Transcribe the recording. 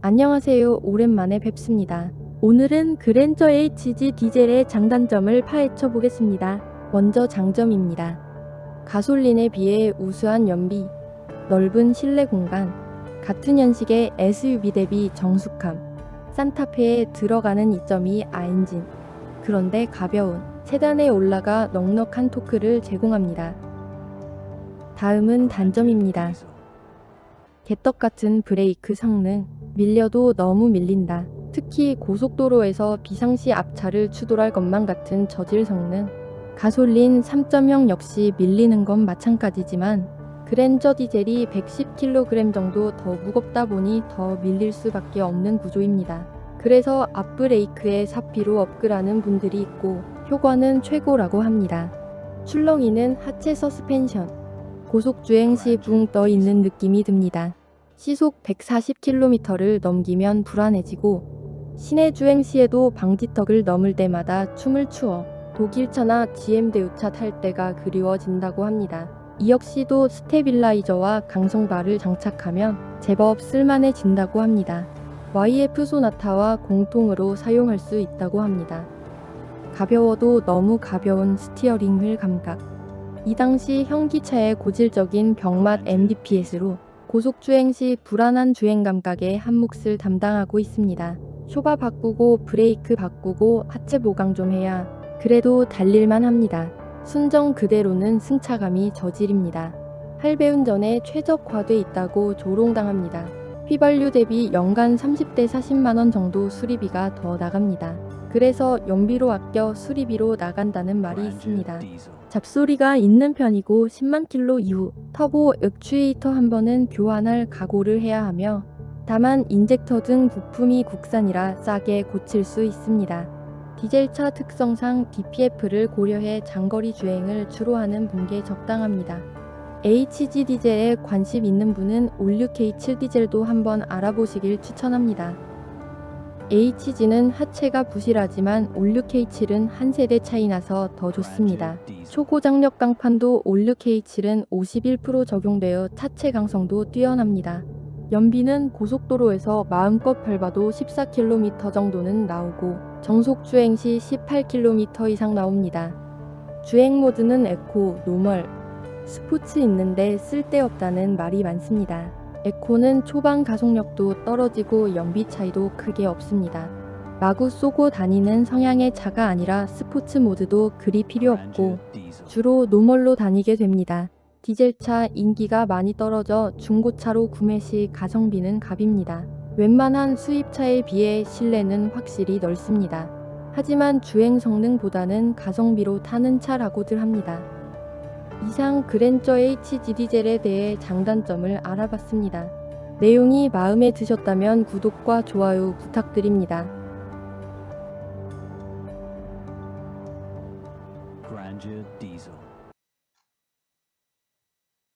안녕하세요. 오랜만에 뵙습니다. 오늘은 그랜저 HG 디젤의 장단점을 파헤쳐 보겠습니다. 먼저 장점입니다. 가솔린에 비해 우수한 연비, 넓은 실내 공간, 같은 연식의 SUV 대비 정숙함, 산타페에 들어가는 이점이 아엔진. 그런데 가벼운 세단에 올라가 넉넉한 토크를 제공합니다. 다음은 단점입니다. 개떡 같은 브레이크 성능, 밀려도 너무 밀린다. 특히 고속도로에서 비상시 앞차를 추돌할 것만 같은 저질 성능. 가솔린 3.0 역시 밀리는 건 마찬가지지만 그랜저 디젤이 110kg 정도 더 무겁다 보니 더 밀릴 수밖에 없는 구조입니다. 그래서 앞브레이크에 사피로 업그라는 분들이 있고 효과는 최고라고 합니다. 출렁이는 하체 서스펜션. 고속주행 시 붕 떠 있는 느낌이 듭니다. 시속 140km를 넘기면 불안해지고 시내 주행 시에도 방지턱을 넘을 때마다 춤을 추어 독일차나 GM 대우차 탈 때가 그리워진다고 합니다. 이 역시도 스테빌라이저와 강성바를 장착하면 제법 쓸만해진다고 합니다. YF 소나타와 공통으로 사용할 수 있다고 합니다. 가벼워도 너무 가벼운 스티어링 휠 감각. 이 당시 현기차의 고질적인 병맛 MDPS로 고속주행 시 불안한 주행 감각의 한 몫을 담당하고 있습니다. 쇼바 바꾸고 브레이크 바꾸고 하체 보강 좀 해야 그래도 달릴만 합니다. 순정 그대로는 승차감이 저질입니다. 할배운전에 최적화돼 있다고 조롱당합니다. 휘발유 대비 연간 30대 40만원 정도 수리비가 더 나갑니다. 그래서 연비로 아껴 수리비로 나간다는 말이 있습니다. 잡소리가 있는 편이고 10만 킬로 이후 터보 액추에이터 한 번은 교환할 각오를 해야 하며 다만 인젝터 등 부품이 국산이라 싸게 고칠 수 있습니다. 디젤차 특성상 DPF를 고려해 장거리 주행을 주로 하는 분께 적당합니다. HG 디젤에 관심 있는 분은 올류 K7 디젤도 한번 알아보시길 추천합니다. HG는 하체가 부실하지만 올류 K7은 한 세대 차이 나서 더 좋습니다. 초고장력 강판도 올류 K7은 51% 적용되어 차체 강성도 뛰어납니다. 연비는 고속도로에서 마음껏 밟아도 14km 정도는 나오고 정속 주행 시 18km 이상 나옵니다. 주행 모드는 에코, 노멀, 스포츠 있는데 쓸데없다는 말이 많습니다. 에코는 초반 가속력도 떨어지고 연비 차이도 크게 없습니다. 마구 쏘고 다니는 성향의 차가 아니라 스포츠 모드도 그리 필요 없고 주로 노멀로 다니게 됩니다. 디젤차 인기가 많이 떨어져 중고차로 구매 시 가성비는 갑입니다. 웬만한 수입차에 비해 실내는 확실히 넓습니다. 하지만 주행 성능보다는 가성비로 타는 차라고들 합니다. 이상 그랜저 HG 디젤에 대해 장단점을 알아봤습니다. 내용이 마음에 드셨다면 구독과 좋아요 부탁드립니다. Grandeur Diesel.